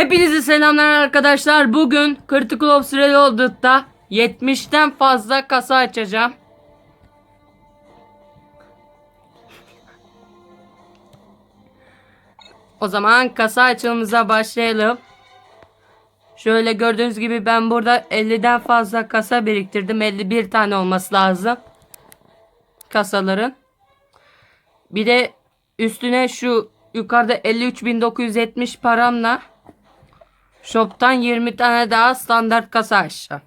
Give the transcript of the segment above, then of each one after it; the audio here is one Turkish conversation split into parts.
Hepinize selamlar arkadaşlar. Bugün Critical Ops Reloaded'da 70'ten fazla kasa açacağım. O zaman kasa açılımıza başlayalım. Şöyle gördüğünüz gibi ben burada 50'den fazla kasa biriktirdim. 51 tane olması lazım. Kasaların. Bir de üstüne şu yukarıda 53.970 paramla shop'tan 20 tane daha standart kasa açacağım.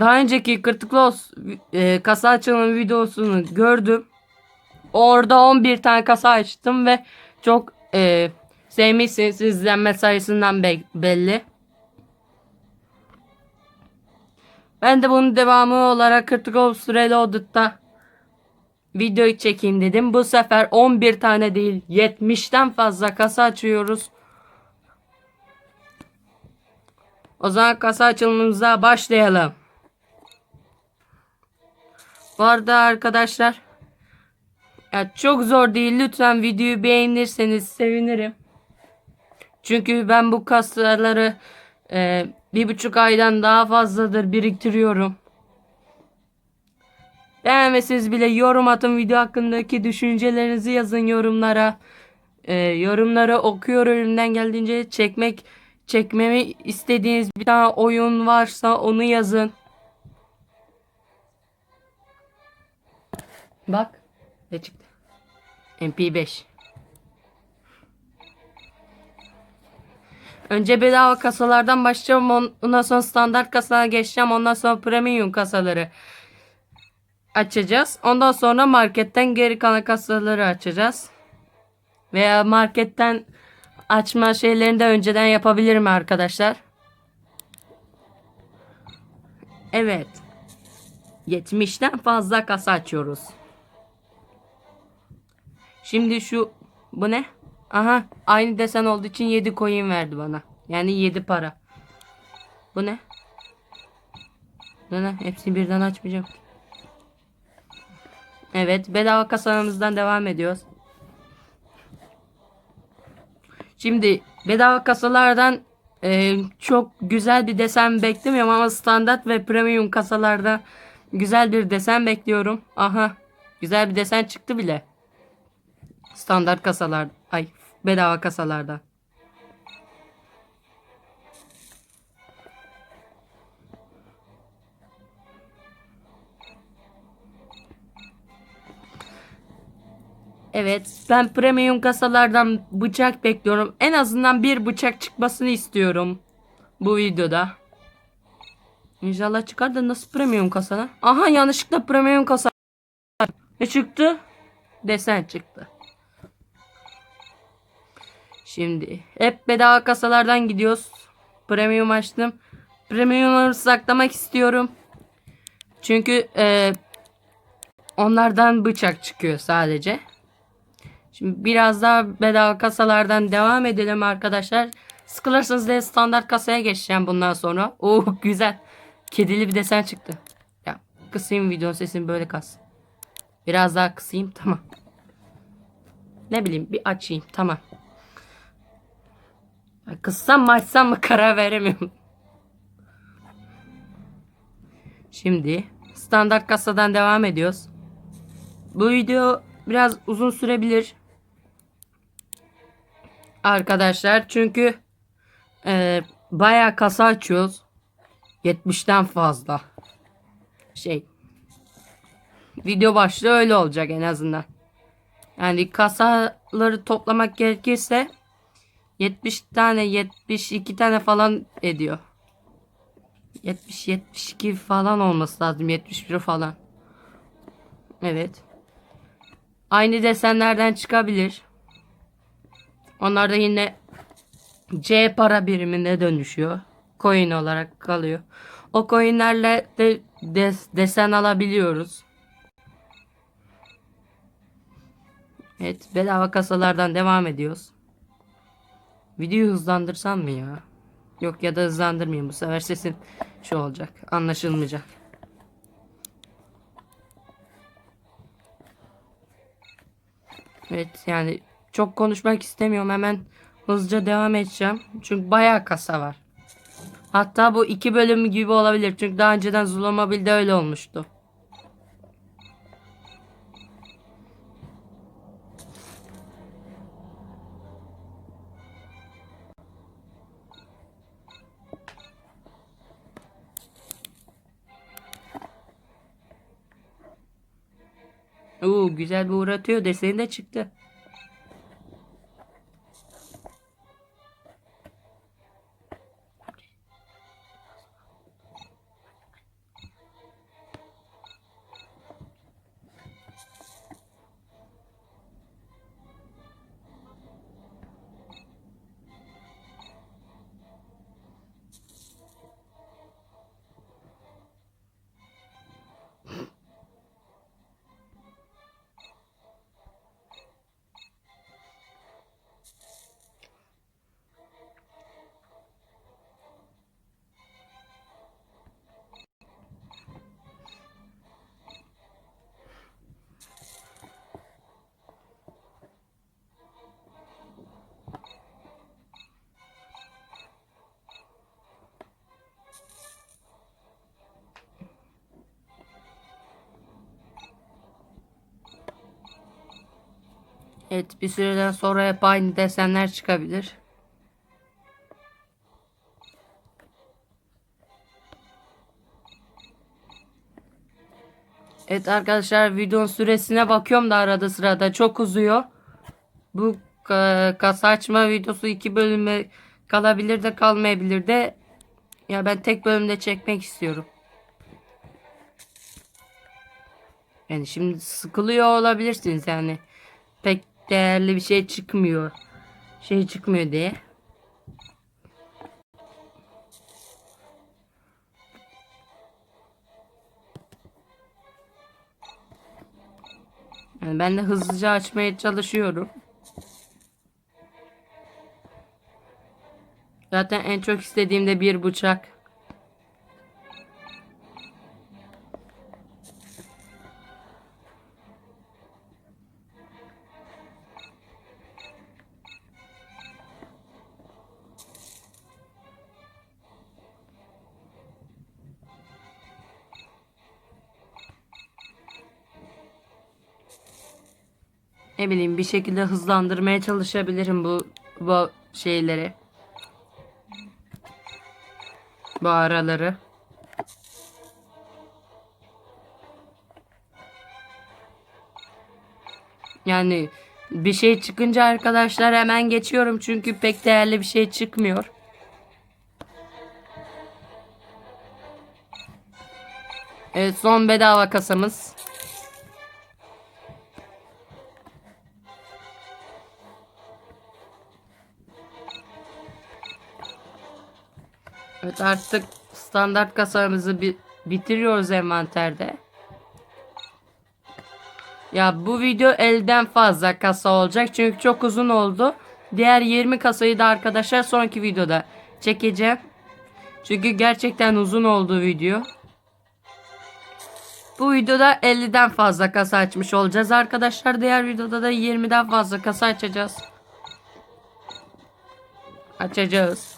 Daha önceki Critical e, kasa açılımı videosunu gördüm. Orada 11 tane kasa açtım ve çok e, sevmişsiniz izlenme sayısından be- belli. Ben de bunun devamı olarak Critical Reloaded'da videoyu çekeyim dedim. Bu sefer 11 tane değil 70'ten fazla kasa açıyoruz. O zaman kasa açılımımıza başlayalım. Bu arada arkadaşlar ya çok zor değil. Lütfen videoyu beğenirseniz sevinirim. Çünkü ben bu kasaları e, bir buçuk aydan daha fazladır biriktiriyorum. Beğenmeseniz bile yorum atın video hakkındaki düşüncelerinizi yazın yorumlara. Ee, yorumları okuyor elimden geldiğince çekmek çekmemi istediğiniz bir tane oyun varsa onu yazın. Bak ne çıktı? MP5. Önce bedava kasalardan başlayacağım. Ondan sonra standart kasalara geçeceğim. Ondan sonra premium kasaları açacağız. Ondan sonra marketten geri kalan kasaları açacağız. Veya marketten açma şeylerini de önceden yapabilirim arkadaşlar. Evet. 70'ten fazla kasa açıyoruz. Şimdi şu bu ne? Aha aynı desen olduğu için 7 coin verdi bana. Yani 7 para. Bu ne? Ne ne? Hepsini birden açmayacağım. Evet bedava kasalarımızdan devam ediyoruz. Şimdi bedava kasalardan e, çok güzel bir desen beklemiyorum ama standart ve premium kasalarda güzel bir desen bekliyorum. Aha güzel bir desen çıktı bile. Standart kasalar ay bedava kasalarda. Evet, ben premium kasalardan bıçak bekliyorum. En azından bir bıçak çıkmasını istiyorum bu videoda. İnşallah çıkar da nasıl premium kasana? Aha yanlışlıkla premium kasa. Ne çıktı? Desen çıktı. Şimdi hep bedava kasalardan gidiyoruz. Premium açtım. Premium'u saklamak istiyorum. Çünkü e, onlardan bıçak çıkıyor sadece. Şimdi biraz daha bedava kasalardan devam edelim arkadaşlar. Sıkılırsanız da standart kasaya geçeceğim bundan sonra. Oo güzel. Kedili bir desen çıktı. Ya kısayım video sesini böyle kas. Biraz daha kısayım tamam. Ne bileyim bir açayım tamam. Kıssam mı açsam mı karar veremiyorum. Şimdi standart kasadan devam ediyoruz. Bu video biraz uzun sürebilir. Arkadaşlar çünkü e, bayağı kasa açıyoruz. 70'ten fazla. Şey. Video başlığı öyle olacak en azından. Yani kasaları toplamak gerekirse 70 tane 72 tane falan ediyor. 70 72 falan olması lazım. 71 falan. Evet. Aynı desenlerden çıkabilir. Onlar da yine C para birimine dönüşüyor. Coin olarak kalıyor. O coinlerle de des- desen alabiliyoruz. Evet bedava kasalardan devam ediyoruz. Videoyu hızlandırsam mı ya? Yok ya da hızlandırmayayım bu sefer sesim şu olacak. Anlaşılmayacak. Evet yani çok konuşmak istemiyorum. Hemen hızlıca devam edeceğim. Çünkü bayağı kasa var. Hatta bu iki bölüm gibi olabilir. Çünkü daha önceden Zulamobil'de öyle olmuştu. Oo, güzel bir uğratıyor. Deseni de çıktı. Evet bir süreden sonra hep aynı desenler çıkabilir. Evet arkadaşlar videonun süresine bakıyorum da arada sırada çok uzuyor. Bu e, kasa açma videosu iki bölüme kalabilir de kalmayabilir de. Ya ben tek bölümde çekmek istiyorum. Yani şimdi sıkılıyor olabilirsiniz yani. Pek değerli bir şey çıkmıyor. Şey çıkmıyor diye. Yani ben de hızlıca açmaya çalışıyorum. Zaten en çok istediğim de bir bıçak. Ne bileyim bir şekilde hızlandırmaya çalışabilirim bu bu şeyleri. Bu araları. Yani bir şey çıkınca arkadaşlar hemen geçiyorum çünkü pek değerli bir şey çıkmıyor. Evet son bedava kasamız. Evet artık standart kasamızı bi bitiriyoruz envanterde. Ya bu video elden fazla kasa olacak çünkü çok uzun oldu. Diğer 20 kasayı da arkadaşlar sonraki videoda çekeceğim. Çünkü gerçekten uzun oldu video. Bu videoda 50'den fazla kasa açmış olacağız arkadaşlar. Diğer videoda da 20'den fazla kasa açacağız. Açacağız.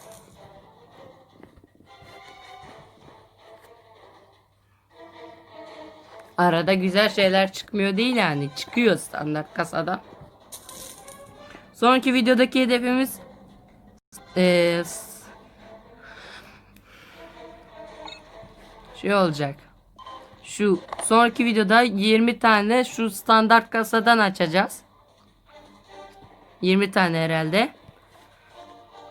Arada güzel şeyler çıkmıyor değil yani. Çıkıyor standart kasada. Sonraki videodaki hedefimiz ee, şey olacak. Şu sonraki videoda 20 tane şu standart kasadan açacağız. 20 tane herhalde.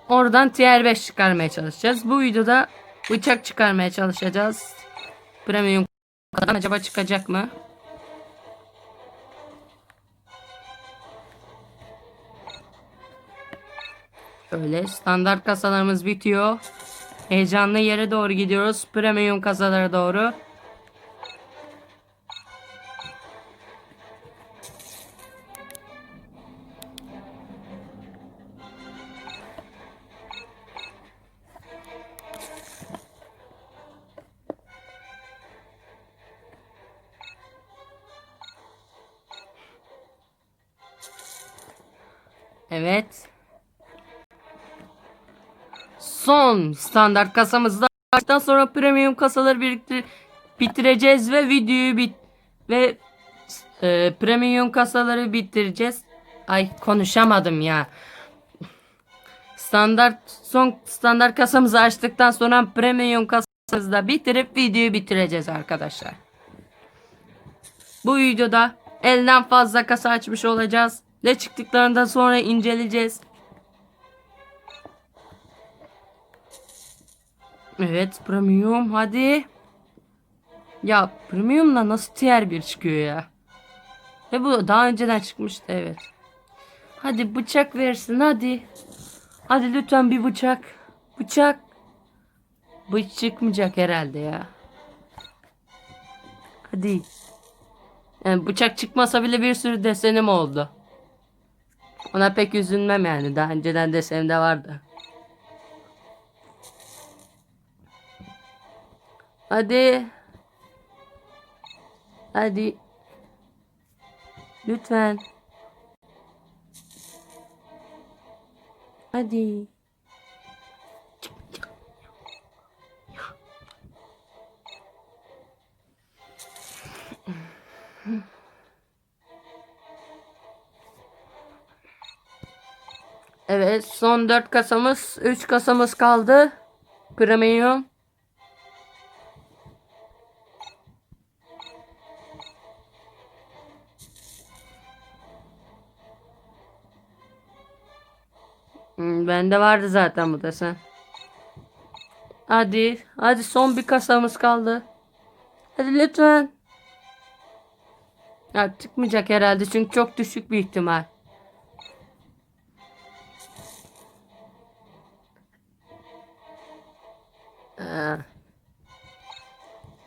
Oradan tier 5 çıkarmaya çalışacağız. Bu videoda bıçak çıkarmaya çalışacağız. Premium kasadan acaba çıkacak mı? Şöyle standart kasalarımız bitiyor. Heyecanlı yere doğru gidiyoruz. Premium kasalara doğru. Evet. Son standart kasamızda Baştan sonra premium kasaları biriktir bitireceğiz ve videoyu bit ve e, premium kasaları bitireceğiz. Ay konuşamadım ya. Standart son standart kasamızı açtıktan sonra premium kasamızı da bitirip videoyu bitireceğiz arkadaşlar. Bu videoda elden fazla kasa açmış olacağız. Ne çıktıklarından sonra inceleyeceğiz. Evet premium hadi. Ya premiumla nasıl tier 1 çıkıyor ya? Ve bu daha önceden çıkmıştı evet. Hadi bıçak versin hadi. Hadi lütfen bir bıçak. Bıçak. Hiç çıkmayacak herhalde ya. Hadi. Yani bıçak çıkmasa bile bir sürü desenim oldu. Ona pek üzülmem yani. Daha önceden desenim de vardı. Hadi. Hadi. Lütfen. Hadi. Evet son 4 kasamız 3 kasamız kaldı. Premium. Hmm, bende vardı zaten bu desen. Hadi. Hadi son bir kasamız kaldı. Hadi lütfen. Ya çıkmayacak herhalde çünkü çok düşük bir ihtimal.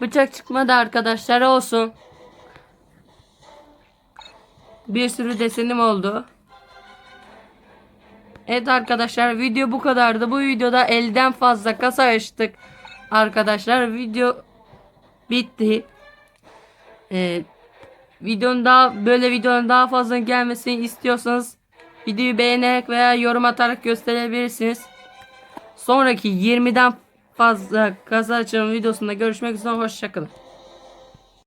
Bıçak çıkmadı arkadaşlar olsun. Bir sürü desenim oldu. Evet arkadaşlar video bu kadardı. Bu videoda elden fazla kasa açtık. Arkadaşlar video bitti. Ee, videonun daha böyle videonun daha fazla gelmesini istiyorsanız videoyu beğenerek veya yorum atarak gösterebilirsiniz. Sonraki 20'den fazla kasa açılım videosunda görüşmek üzere hoşçakalın.